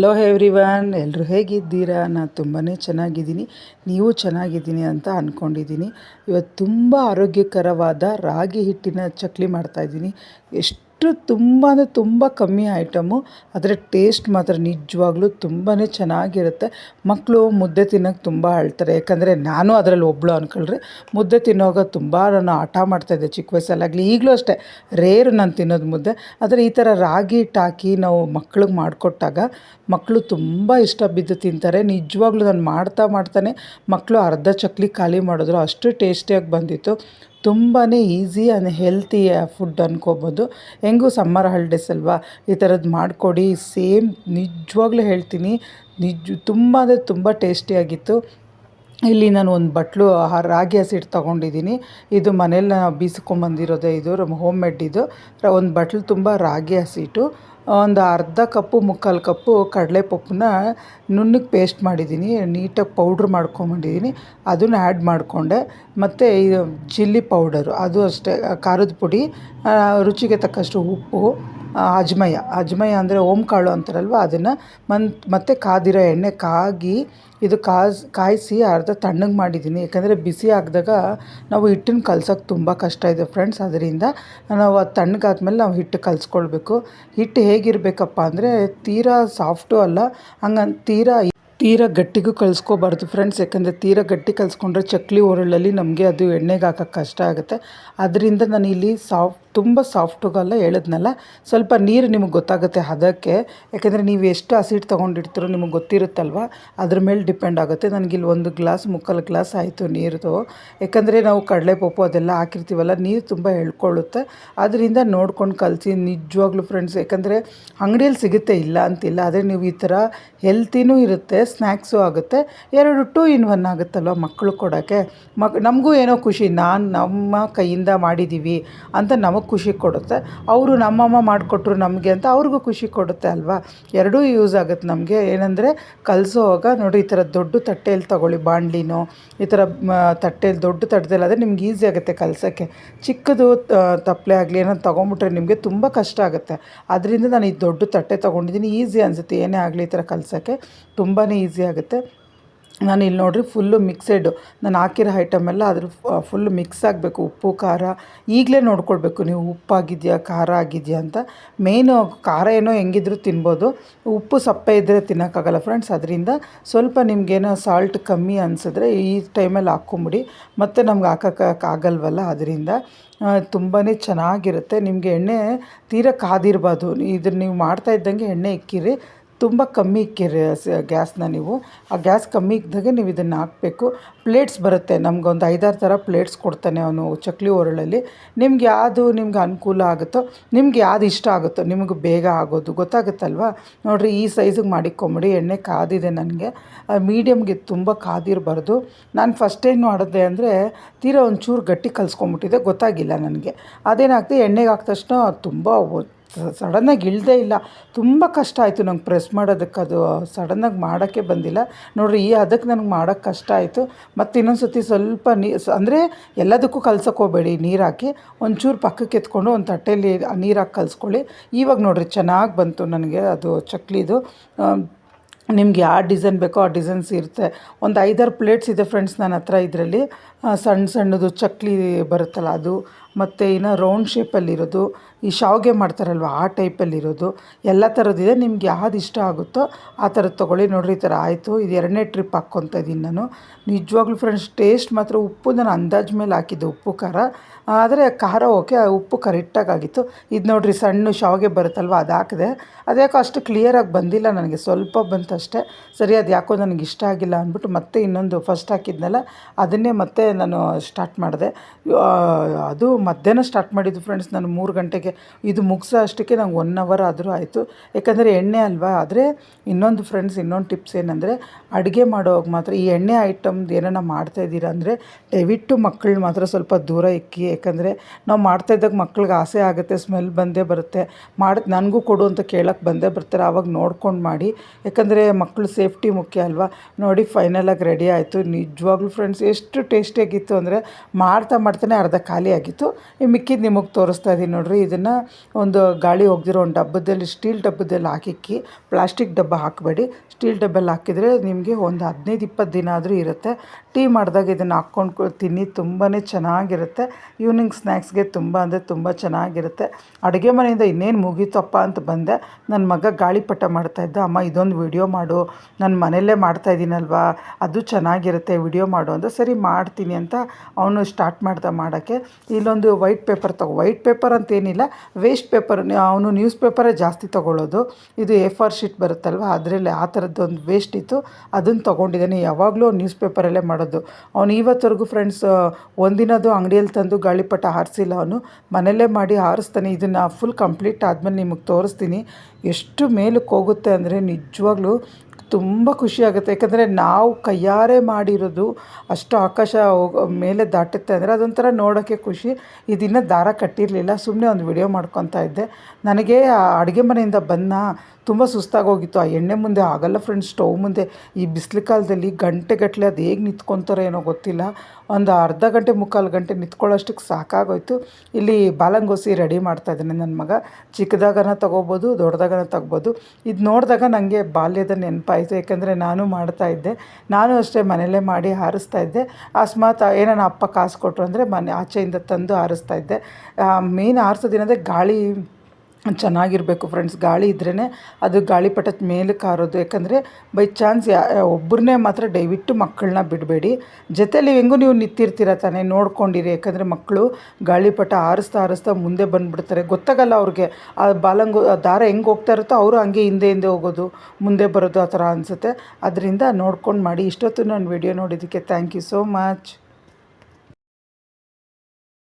Hello everyone ಎಲ್ಲರೂ ಹೇಗಿದ್ದೀರಾ? ನಾನು ತುಂಬಾ ಚೆನ್ನಾಗಿದ್ದೀನಿ. ನೀವು ಚೆನ್ನಾಗಿದ್ದೀನಿ ಅಂತ ಅಂದ್ಕೊಂಡಿದ್ದೀನಿ ಇವತ್ತು ತುಂಬ ಆರೋಗ್ಯಕರವಾದ ರಾಗಿ ಹಿಟ್ಟಿನ ಚಕ್ಲಿ ಮಾಡ್ತಾಯಿದ್ದೀನಿ ಎಷ್ಟು ತುಂಬ ಅಂದರೆ ತುಂಬ ಕಮ್ಮಿ ಐಟಮು, ಆದರೆ ಟೇಸ್ಟ್ ಮಾತ್ರ ನಿಜವಾಗ್ಲೂ ತುಂಬಾ ಚೆನ್ನಾಗಿರುತ್ತೆ. ಮಕ್ಕಳು ಮುದ್ದೆ ತಿನ್ನೋಕ್ಕೆ ತುಂಬ ಅಳ್ತಾರೆ. ಯಾಕಂದರೆ ನಾನು ಅದರಲ್ಲಿ ಒಬ್ಬಳು ಅಂದ್ಕೊಳ್ರಿ ಮುದ್ದೆ ತಿನ್ನೋವಾಗ ತುಂಬ ನಾನು ಆಟ ಮಾಡ್ತಾಯಿದ್ದೆ ಚಿಕ್ಕ ವಯಸ್ಸಲ್ಲಾಗಲಿ. ಈಗಲೂ ಅಷ್ಟೇ, ರೇರು ನಾನು ತಿನ್ನೋದು ಮುದ್ದೆ. ಆದರೆ ಈ ಥರ ರಾಗಿ ಹಾಕಿ ನಾವು ಮಕ್ಳಿಗೆ ಮಾಡಿಕೊಟ್ಟಾಗ ಮಕ್ಕಳು ತುಂಬ ಇಷ್ಟ ಬಿದ್ದು ತಿಂತಾರೆ. ನಿಜವಾಗ್ಲೂ ನಾನು ಮಾಡ್ತಾ ಮಾಡ್ತಾನೆ ಮಕ್ಕಳು ಅರ್ಧ ಚಕ್ಲಿ ಖಾಲಿ ಮಾಡಿದ್ರು ಅಷ್ಟು ಟೇಸ್ಟಿಯಾಗಿ ಬಂದಿತ್ತು. ತುಂಬಾ ಈಸಿ ಆ್ಯಂಡ್ ಹೆಲ್ತಿ ಫುಡ್ ಅನ್ಕೋಬೋದು. ಹೆಂಗೂ ಸಮ್ಮರ್ ಹಾಲಿಡೇಸ್ ಅಲ್ವಾ, ಈ ಥರದ್ದು ಮಾಡಿಕೊಡಿ ಸೇಮ್ ನಿಜವಾಗ್ಲೂ ಹೇಳ್ತೀನಿ. ನಿಜ, ತುಂಬ ಅಂದರೆ ತುಂಬ ಟೇಸ್ಟಿಯಾಗಿತ್ತು ಇಲ್ಲಿ ನಾನು ಒಂದು ಬಟ್ಲು ರಾಗಿ ಹಸಿಟ್ಟು ತೊಗೊಂಡಿದ್ದೀನಿ ಇದು ಮನೇಲಿ ನಾವು ಬೀಸ್ಕೊಂಬಂದಿರೋದೇ ಇದು ಹೋಮ್ ಮೇಡ್ ಇದು. ಒಂದು ಬಟ್ಲು ತುಂಬ ರಾಗಿ ಹಸಿಟ್ಟು ಒಂದು ಅರ್ಧ ಕಪ್ಪು, ಮುಕ್ಕಾಲು ಕಪ್ಪು ಕಡಲೆ ಪಪ್ಪನ್ನ ನುಣ್ಣಗೆ ಪೇಸ್ಟ್ ಮಾಡಿದ್ದೀನಿ. ನೀಟಾಗಿ ಪೌಡ್ರ್ ಮಾಡ್ಕೊಂಬಂದಿದ್ದೀನಿ ಅದನ್ನು ಆ್ಯಡ್ ಮಾಡಿಕೊಂಡೆ. ಮತ್ತು ಇದು ಚಿಲ್ಲಿ ಪೌಡರು ಅದು ಅಷ್ಟೇ ಖಾರದ ಪುಡಿ ರುಚಿಗೆ ತಕ್ಕಷ್ಟು ಉಪ್ಪು ಅಜ್ಮಯ. ಅಜ್ಮಯ ಅಂದರೆ ಓಂಕಾಳು ಅಂತಾರಲ್ವ? ಅದನ್ನು ಮನ್, ಮತ್ತು ಕಾದಿರೋ ಎಣ್ಣೆ ಕಾಗಿ ಇದು ಕಾಸ್, ಕಾಯಿಸಿ ಅರ್ಧ ತಣ್ಣಗೆ ಮಾಡಿದ್ದೀನಿ. ಯಾಕಂದರೆ ಬಿಸಿ ಆಗಿದಾಗ ನಾವು ಹಿಟ್ಟನ್ನು ಕಲ್ಸೋಕ್ಕೆ ತುಂಬ ಕಷ್ಟ ಇದೆ ಫ್ರೆಂಡ್ಸ್ ಅದರಿಂದ ನಾವು ಅದು ತಣ್ಣಗಾದ್ಮೇಲೆ ನಾವು ಹಿಟ್ಟು ಕಲಿಸ್ಕೊಳ್ಬೇಕು. ಹಿಟ್ಟು ಹೇಗಿರಬೇಕಪ್ಪ ಅಂದರೆ ತೀರಾ ಸಾಫ್ಟು ಅಲ್ಲ ಹಂಗಂತ ತೀರಾ ತೀರಾ ಗಟ್ಟಿಗೂ ಕಲಿಸ್ಕೋಬಾರ್ದು ಫ್ರೆಂಡ್ಸ್ ಯಾಕಂದರೆ ತೀರಾ ಗಟ್ಟಿ ಕಲಿಸ್ಕೊಂಡ್ರೆ ಚಕ್ಲಿ ಒರಳಲ್ಲಿ ನಮಗೆ ಅದು ಎಣ್ಣೆಗೆ ಹಾಕೋಕ್ಕೆ ಕಷ್ಟ ಆಗುತ್ತೆ. ಅದರಿಂದ ನಾನು ಇಲ್ಲಿ ಸಾಫ್ಟ್ ತುಂಬ ಸಾಫ್ಟುಗಲ್ಲ ಹೇಳಿದ್ನಲ್ಲ, ಸ್ವಲ್ಪ ನೀರು ನಿಮಗೆ ಗೊತ್ತಾಗುತ್ತೆ ಹದಕ್ಕೆ. ಯಾಕೆಂದರೆ ನೀವು ಎಷ್ಟು ಹಸಿಟ್ಟು ತೊಗೊಂಡಿರ್ತೀರೋ ನಿಮಗೆ ಗೊತ್ತಿರುತ್ತಲ್ವ? ಅದ್ರ ಮೇಲೆ ಡಿಪೆಂಡ್ ಆಗುತ್ತೆ. ನನಗಿಲ್ಲಿ ಒಂದು ಗ್ಲಾಸ್ ಮುಕ್ಕಾಲು ಗ್ಲಾಸ್ ಆಯಿತು ನೀರದು. ಯಾಕಂದರೆ ನಾವು ಕಡಲೆ ಪಪ್ಪು ಅದೆಲ್ಲ ಹಾಕಿರ್ತೀವಲ್ಲ, ನೀರು ತುಂಬ ಎಳ್ಕೊಳ್ಳುತ್ತೆ ಅದರಿಂದ ನೋಡ್ಕೊಂಡು ಕಲಸಿ, ನಿಜವಾಗ್ಲೂ ಫ್ರೆಂಡ್ಸ್ ಯಾಕಂದರೆ ಅಂಗಡಿಯಲ್ಲಿ ಸಿಗುತ್ತೆ ಇಲ್ಲ ಅಂತಿಲ್ಲ. ಆದರೆ ನೀವು ಈ ಥರ ಹೆಲ್ತಿನೂ ಇರುತ್ತೆ ಸ್ನ್ಯಾಕ್ಸು ಆಗುತ್ತೆ. ಎರಡು ಟೂ ಇನ್ ಒನ್ ಆಗುತ್ತಲ್ವ ಮಕ್ಕಳು ಕೊಡೋಕ್ಕೆ? ಮಕ್ ನಮಗೂ ಏನೋ ಖುಷಿ, ನಾನು ನಮ್ಮ ಕೈಯಿಂದ ಮಾಡಿದ್ದೀವಿ ಅಂತ ನಮಗೆ ಖುಷಿ ಕೊಡುತ್ತೆ. ಅವರು ನಮ್ಮಮ್ಮ ಮಾಡಿಕೊಟ್ರು ನಮಗೆ ಅಂತ ಅವ್ರಿಗೂ ಖುಷಿ ಕೊಡುತ್ತೆ ಅಲ್ವಾ? ಎರಡೂ ಯೂಸ್ ಆಗುತ್ತೆ ನಮಗೆ. ಏನಂದರೆ ಕಲಸೋವಾಗ ನೋಡಿ ಈ ಥರ ದೊಡ್ಡ ತಟ್ಟೆಯಲ್ಲಿ ತೊಗೊಳ್ಳಿ ಬಾಣಲಿನೋ, ಈ ಥರ ತಟ್ಟೆಯಲ್ಲಿ ದೊಡ್ಡ ತಟ್ಟೆಯಲ್ಲಿ ಆದರೆ ನಿಮ್ಗೆ ಈಸಿ ಆಗುತ್ತೆ ಕಲಸೋಕ್ಕೆ. ಚಿಕ್ಕದು ತಪ್ಪಲೆ ಆಗಲಿ ಏನೋ ತೊಗೊಂಬಿಟ್ರೆ ನಿಮಗೆ ತುಂಬ ಕಷ್ಟ ಆಗುತ್ತೆ. ಅದರಿಂದ ನಾನು ಈ ದೊಡ್ಡ ತಟ್ಟೆ ತೊಗೊಂಡಿದ್ದೀನಿ. ಈಸಿ ಅನಿಸುತ್ತೆ. ಏನೇ ಆಗಲಿ ಈ ಥರ ಕಲಸೋಕ್ಕೆ. ತುಂಬಾ ಈಸಿ ಆಗುತ್ತೆ. ನಾನು ಇಲ್ಲಿ ನೋಡಿರಿ ಫುಲ್ಲು ಮಿಕ್ಸೆಡು ನಾನು ಹಾಕಿರೋ ಐಟಮೆಲ್ಲ ಅದ್ರ ಫುಲ್ಲು ಮಿಕ್ಸ್ ಆಗಬೇಕು. ಉಪ್ಪು, ಖಾರ ಈಗಲೇ ನೋಡ್ಕೊಳ್ಬೇಕು ನೀವು. ಉಪ್ಪಾಗಿದೆಯಾ, ಖಾರ ಆಗಿದೆಯಾ ಅಂತ. ಮೇಯ್ನು ಖಾರ ಏನೋ ಹೆಂಗಿದ್ರು ತಿನ್ಬೋದು. ಉಪ್ಪು ಸಪ್ಪೆ ಇದ್ದರೆ ತಿನ್ನೋಕ್ಕಾಗಲ್ಲ ಫ್ರೆಂಡ್ಸ್ ಅದರಿಂದ ಸ್ವಲ್ಪ ನಿಮಗೇನೋ ಸಾಲ್ಟ್ ಕಮ್ಮಿ ಅನಿಸಿದ್ರೆ ಈ ಟೈಮಲ್ಲಿ ಹಾಕ್ಕೊಂಬಿಡಿ. ಮತ್ತು ನಮ್ಗೆ ಹಾಕೋಕ್ಕಾಗಲ್ವಲ್ಲ ಅದರಿಂದ. ತುಂಬಾ ಚೆನ್ನಾಗಿರುತ್ತೆ. ನಿಮಗೆ ಎಣ್ಣೆ ತೀರ ಕಾದಿರಬಾರ್ದು. ಇದನ್ನು ನೀವು ಮಾಡ್ತಾ ಇದ್ದಂಗೆ ಎಣ್ಣೆ ಇಕ್ಕಿರಿ. ತುಂಬ ಕಮ್ಮಿ ಇಕ್ಕಿರಿ ಗ್ಯಾಸ್ನ ನೀವು. ಆ ಗ್ಯಾಸ್ ಕಮ್ಮಿ ಇದ್ದಾಗ ನೀವು ಇದನ್ನು ಹಾಕಬೇಕು. ಪ್ಲೇಟ್ಸ್ ಬರುತ್ತೆ. ನಮಗೊಂದು ಐದಾರು ಥರ ಪ್ಲೇಟ್ಸ್ ಕೊಡ್ತಾನೆ ಅವನು ಚಕ್ಲಿ ಒರಳಲ್ಲಿ ನಿಮ್ಗೆ ಯಾವುದು ನಿಮ್ಗೆ ಅನುಕೂಲ ಆಗುತ್ತೋ, ನಿಮ್ಗೆ ಯಾವ್ದು ಇಷ್ಟ ಆಗುತ್ತೋ, ನಿಮಗೆ ಬೇಗ ಆಗೋದು ಗೊತ್ತಾಗುತ್ತಲ್ವ? ನೋಡಿರಿ, ಈ ಸೈಜಿಗೆ ಮಾಡಿಕೊಂಬಿಡಿ. ಎಣ್ಣೆ ಕಾದಿದೆ ನನಗೆ. ಮೀಡಿಯಮ್ಗೆ ತುಂಬ ಕಾದಿರಬಾರ್ದು. ನಾನು ಫಸ್ಟ್ ಏನು ಮಾಡಿದೆ ಅಂದರೆ, ತೀರಾ ಒಂಚೂರು ಗಟ್ಟಿ ಕಲಿಸ್ಕೊಂಬಿಟ್ಟಿದೆ. ಗೊತ್ತಾಗಿಲ್ಲ ನನಗೆ. ಅದೇನಾಗ್ತದೆ, ಎಣ್ಣೆಗೆ ಹಾಕಿದ ತಕ್ಷಣ ತುಂಬ ಸಡನ್ನಾಗಿ ಇಳದೇ ಇಲ್ಲ. ತುಂಬ ಕಷ್ಟ ಆಯಿತು ನಂಗೆ ಪ್ರೆಸ್ ಮಾಡೋದಕ್ಕೆ. ಅದು ಸಡನ್ನಾಗಿ ಮಾಡೋಕ್ಕೆ ಬಂದಿಲ್ಲ. ನೋಡಿರಿ, ಈ ಅದಕ್ಕೆ ನನಗೆ ಮಾಡೋಕ್ಕೆ ಕಷ್ಟ ಆಯಿತು. ಮತ್ತು ಇನ್ನೊಂದು ಸರ್ತಿ ಸ್ವಲ್ಪ ನೀ ಅಂದರೆ ಎಲ್ಲದಕ್ಕೂ ಕಲ್ಸೋಕೆ ಹೋಗಬೇಡಿ, ನೀರು ಹಾಕಿ. ಒಂಚೂರು ಪಕ್ಕಕ್ಕೆ ಎತ್ಕೊಂಡು ಒಂದು ತಟ್ಟೆಯಲ್ಲಿ ನೀರು ಹಾಕಿ ಕಲಿಸ್ಕೊಳ್ಳಿ. ಇವಾಗ ನೋಡಿರಿ, ಚೆನ್ನಾಗಿ ಬಂತು ನನಗೆ ಅದು ಚಕ್ಲಿದು. ನಿಮ್ಗೆ ಯಾವ ಡಿಸೈನ್ ಬೇಕೋ ಆ ಡಿಸೈನ್ಸ್ ಇರುತ್ತೆ. ಒಂದು ಐದಾರು ಪ್ಲೇಟ್ಸ್ ಇದೆ ಫ್ರೆಂಡ್ಸ್ ನನ್ನ ಹತ್ರ ಇದರಲ್ಲಿ. ಸಣ್ಣ ಸಣ್ಣದು ಚಕ್ಲಿ ಬರುತ್ತಲ್ಲ ಅದು, ಮತ್ತು ಇನ್ನು ರೌಂಡ್ ಶೇಪಲ್ಲಿರೋದು ಈ ಶಾವಿಗೆ ಮಾಡ್ತಾರಲ್ವ, ಆ ಟೈಪಲ್ಲಿರೋದು ಎಲ್ಲ ಥರದ್ದಿದೆ ನಿಮ್ಗೆ ಯಾವ್ದು ಇಷ್ಟ ಆಗುತ್ತೋ ಆ ಥರದ್ದು ತೊಗೊಳ್ಳಿ ನೋಡಿರಿ, ಈ ಥರ ಆಯಿತು. ಇದು ಎರಡನೇ ಟ್ರಿಪ್ ಹಾಕ್ಕೊತ ಇದ್ದೀನಿ ನಾನು. ನಿಜವಾಗ್ಲೂ ಫ್ರೆಂಡ್ಸ್ ಟೇಸ್ಟ್ ಮಾತ್ರ ಉಪ್ಪು, ನಾನು ಅಂದಾಜು ಮೇಲೆ ಹಾಕಿದ್ದೆ ಉಪ್ಪು, ಖಾರ. ಆದರೆ ಖಾರ ಓಕೆ ಉಪ್ಪು ಕರೆಕ್ಟಾಗಿ ಆಗಿತ್ತು ಇದು ನೋಡಿರಿ, ಸಣ್ಣ ಶಾವಿಗೆ ಬರುತ್ತಲ್ವ, ಅದು ಹಾಕಿದೆ. ಅದ್ಯಾಕೋ ಅಷ್ಟು ಕ್ಲಿಯರಾಗಿ ಬಂದಿಲ್ಲ ನನಗೆ, ಸ್ವಲ್ಪ ಬಂತು ಅಷ್ಟೇ ಸರಿ, ಅದು ಯಾಕೋ ನನಗೆ ಇಷ್ಟ ಆಗಿಲ್ಲ ಅಂದ್ಬಿಟ್ಟು ಮತ್ತೆ ಇನ್ನೊಂದು ಫಸ್ಟ್ ಹಾಕಿದ್ನಲ್ಲ, ಅದನ್ನೇ ಮತ್ತೆ ನಾನು ಸ್ಟಾರ್ಟ್ ಮಾಡಿದೆ. ಅದು ಮಧ್ಯಾಹ್ನ ಸ್ಟಾರ್ಟ್ ಮಾಡಿದ್ದು ಫ್ರೆಂಡ್ಸ್ ನಾನು ಮೂರು ಗಂಟೆಗೆ. ಇದು ಮುಗಿಸೋ ಅಷ್ಟಕ್ಕೆ ನಂಗೆ ಒನ್ ಅವರ್ ಆದರೂ ಆಯಿತು. ಯಾಕಂದರೆ ಎಣ್ಣೆ ಅಲ್ವಾ? ಆದರೆ ಇನ್ನೊಂದು ಫ್ರೆಂಡ್ಸ್ ಇನ್ನೊಂದು ಟಿಪ್ಸ್ ಏನಂದರೆ ಅಡುಗೆ ಮಾಡೋವಾಗ ಮಾತ್ರ ಈ ಎಣ್ಣೆ ಐಟಮ್ದು ಮಾಡ್ತಾ ಇದ್ದೀರಾ ಅಂದರೆ ದಯವಿಟ್ಟು ಮಕ್ಕಳು ಮಾತ್ರ ಸ್ವಲ್ಪ ದೂರ ಇಕ್ಕಿ. ಯಾಕಂದರೆ ನಾವು ಮಾಡ್ತಾ ಇದ್ದಾಗ ಮಕ್ಳಿಗೆ ಆಸೆ ಆಗುತ್ತೆ ಸ್ಮೆಲ್ ಬಂದೇ ಬರುತ್ತೆ. ಮಾಡಿ, ನನಗೂ ಕೊಡು ಅಂತ ಕೇಳೋಕ್ಕೆ ಬಂದೇ ಬರ್ತಾರೆ. ಆವಾಗ ನೋಡ್ಕೊಂಡು ಮಾಡಿ. ಯಾಕಂದರೆ ಮಕ್ಕಳು ಸೇಫ್ಟಿ ಮುಖ್ಯ ಅಲ್ವಾ? ನೋಡಿ ಫೈನಲಾಗಿ ರೆಡಿ ಆಯಿತು. ನಿಜವಾಗ್ಲೂ ಫ್ರೆಂಡ್ಸ್ ಎಷ್ಟು ಟೇಸ್ಟಿಯಾಗಿತ್ತು ಅಂದರೆ ಮಾಡ್ತಾ ಮಾಡ್ತಾನೆ ಅರ್ಧ ಖಾಲಿ ಆಗಿತ್ತು. ಮಿಕ್ಕಿದ್ದು ನಿಮಗೆ ತೋರಿಸ್ತಾ ಇದ್ದೀನಿ ನೋಡಿರಿ, ಇದನ್ನು ಇದನ್ನು ಒಂದು ಗಾಳಿ ಹೋಗ್ದಿರೋ ಒಂದು ಡಬ್ಬದಲ್ಲಿ, ಸ್ಟೀಲ್ ಡಬ್ಬದಲ್ಲಿ ಹಾಕಿಕ್ಕಿ, ಪ್ಲಾಸ್ಟಿಕ್ ಡಬ್ಬ ಹಾಕಬೇಡಿ. ಸ್ಟೀಲ್ ಡಬ್ಬಲ್ಲಿ ಹಾಕಿದರೆ ನಿಮಗೆ ಒಂದು ಹದಿನೈದು, ಇಪ್ಪತ್ತು ದಿನ ಆದರೂ ಇರುತ್ತೆ. ಟೀ ಮಾಡಿದಾಗ ಇದನ್ನು ಹಾಕ್ಕೊಂಡು ತಿನ್ನಿ ತುಂಬಾ ಚೆನ್ನಾಗಿರುತ್ತೆ. ಈವ್ನಿಂಗ್ ಸ್ನ್ಯಾಕ್ಸ್ಗೆ ತುಂಬ ಅಂದರೆ ತುಂಬ ಚೆನ್ನಾಗಿರುತ್ತೆ. ಅಡುಗೆ ಮನೆಯಿಂದ ಇನ್ನೇನು ಮುಗೀತಪ್ಪ ಅಂತ ಬಂದೆ. ನನ್ನ ಮಗ ಗಾಳಿಪಟ ಮಾಡ್ತಾಯಿದ್ದ ಅಮ್ಮ, ಇದೊಂದು ವಿಡಿಯೋ ಮಾಡು. ನನ್ನ ಮನೆಯಲ್ಲೇ ಮಾಡ್ತಾಯಿದ್ದೀನಲ್ವಾ ಅದು ಚೆನ್ನಾಗಿರುತ್ತೆ, ವಿಡಿಯೋ ಮಾಡು. ಅಂತ ಸರಿ, ಮಾಡ್ತೀನಿ. ಅಂತ ಅವನು ಸ್ಟಾರ್ಟ್ ಮಾಡ್ದ ಮಾಡೋಕ್ಕೆ. ಇಲ್ಲೊಂದು ವೈಟ್ ಪೇಪರ್ ತಗೋ ವೈಟ್ ಪೇಪರ್ ಅಂತೇನಿಲ್ಲ ವೇಸ್ಟ್ ಪೇಪರ್ ಅವನು ನ್ಯೂಸ್ ಪೇಪರೇ ಜಾಸ್ತಿ ತೊಗೊಳ್ಳೋದು. ಇದು ಎ ಫಾರ್ ಶೀಟ್ ಬರುತ್ತಲ್ವ, ಅದರಲ್ಲಿ ಆ ಥರದ್ದೊಂದು ವೇಸ್ಟ್ ಇತ್ತು, ಅದನ್ನು ತೊಗೊಂಡಿದ್ದಾನೆ. ಯಾವಾಗಲೂ ನ್ಯೂಸ್ ಪೇಪರಲ್ಲೇ ಮಾಡೋದು. ಅವನು ಇವತ್ತವರೆಗೂ ಫ್ರೆಂಡ್ಸ್ ಒಂದಿನದು ಅಂಗಡಿಯಲ್ಲಿ ತಂದು ಗಾಳಿಪಟ ಹಾರಿಸಿಲ್ಲ ಅವನು. ಮನೆಯಲ್ಲೇ ಮಾಡಿ ಹಾರಿಸ್ತಾನೆ. ಇದನ್ನು ಫುಲ್ ಕಂಪ್ಲೀಟ್ ಆದಮೇಲೆ ನಿಮಗೆ ತೋರಿಸ್ತೀನಿ. ಎಷ್ಟು ಮೇಲಕ್ಕೆ ಹೋಗುತ್ತೆ ಅಂದರೆ ನಿಜವಾಗ್ಲೂ ತುಂಬ ಖುಷಿಯಾಗುತ್ತೆ. ಯಾಕಂದರೆ ನಾವು ಕೈಯಾರೆ ಮಾಡಿರೋದು ಅಷ್ಟು ಆಕಾಶ ಮೇಲೆ ದಾಟುತ್ತೆ ಅಂದರೆ ಅದೊಂಥರ ನೋಡೋಕ್ಕೆ ಖುಷಿ. ಇದಿನ್ನೂ ದಾರ ಕಟ್ಟಿರಲಿಲ್ಲ. ಸುಮ್ಮನೆ ಒಂದು ವಿಡಿಯೋ ಮಾಡ್ಕೊತಾ ಇದ್ದೆ. ನನಗೆ ಅಡುಗೆ ಮನೆಯಿಂದ ಬಂದ ತುಂಬ ಸುಸ್ತಾಗೋಗಿತ್ತು. ಆ ಎಣ್ಣೆ ಮುಂದೆ ಆಗಲ್ಲ ಫ್ರೆಂಡ್ಸ್ ಸ್ಟವ್ ಮುಂದೆ ಈ ಬಿಸಿಲು ಕಾಲದಲ್ಲಿ ಗಂಟೆಗಟ್ಟಲೆ ಅದು ಹೇಗೆ ನಿಂತ್ಕೊತಾರೋ ಏನೋ ಗೊತ್ತಿಲ್ಲ. ಒಂದು ಅರ್ಧ ಗಂಟೆ, ಮುಕ್ಕಾಲು ಗಂಟೆ ನಿಂತ್ಕೊಳ್ಳೋಷ್ಟಕ್ಕೆ ಸಾಕಾಗೋಯ್ತು. ಇಲ್ಲಿ ಬಾಲಂಗೋಸಿ ರೆಡಿ ಮಾಡ್ತಾ ಇದ್ದೇನೆ ನನ್ನ ಮಗ. ಚಿಕ್ಕದಾಗನ ತೊಗೋಬೋದು, ದೊಡ್ಡದಾಗನ ತಗ್ಬೋದು. ಇದು ನೋಡಿದಾಗ ನನಗೆ ಬಾಲ್ಯದ ನೆನಪಾಯಿತು. ಯಾಕಂದರೆ ನಾನು ಮಾಡ್ತಾಯಿದ್ದೆ ನಾನು ಅಷ್ಟೇ ಮನೆಯಲ್ಲೇ ಮಾಡಿ ಹಾರಿಸ್ತಾ ಇದ್ದೆ. ಅಕಸ್ಮಾತ್ ಏನಾನ ಅಪ್ಪ ಕಾಸು ಕೊಟ್ಟರು ಅಂದರೆ ಮನೆ ಆಚೆಯಿಂದ ತಂದು ಹಾರಿಸ್ತಾ ಇದ್ದೆ. ಮೇನ್ ಹಾರಿಸೋದೇನಂದರೆ ಗಾಳಿ ಚೆನ್ನಾಗಿರಬೇಕು ಫ್ರೆಂಡ್ಸ್ ಗಾಳಿ ಇದ್ರೇ ಅದು ಗಾಳಿಪಟದ ಮೇಲೆ ಕಾರೋದು. ಯಾಕಂದರೆ ಬೈ ಚಾನ್ಸ್ ಯಾ ಒಬ್ಬರನ್ನೇ ಮಾತ್ರ ದಯವಿಟ್ಟು ಮಕ್ಕಳನ್ನ ಬಿಡಬೇಡಿ. ಜೊತೇಲಿ ಹೆಂಗೂ ನೀವು ನಿಂತಿರ್ತೀರ ತಾನೇ, ನೋಡ್ಕೊಂಡಿರಿ. ಯಾಕಂದರೆ ಮಕ್ಕಳು ಗಾಳಿಪಟ ಆರಿಸ್ತಾ ಆರಿಸ್ತಾ ಮುಂದೆ ಬಂದುಬಿಡ್ತಾರೆ. ಗೊತ್ತಾಗಲ್ಲ ಅವ್ರಿಗೆ, ಆ ಬಾಲಂಗು ದಾರ ಹೆಂಗೆ ಹೋಗ್ತಾ ಇರುತ್ತೋ ಅವರು ಹಂಗೆ ಹಿಂದೆ ಹಿಂದೆ ಹೋಗೋದು, ಮುಂದೆ ಬರೋದು ಆ ಥರ ಅನಿಸುತ್ತೆ. ಅದರಿಂದ ನೋಡ್ಕೊಂಡು ಮಾಡಿ. ಇಷ್ಟೊತ್ತು ನಾನು ವಿಡಿಯೋ ನೋಡಿದ್ದಕ್ಕೆ ಥ್ಯಾಂಕ್ ಯು ಸೋ ಮಚ್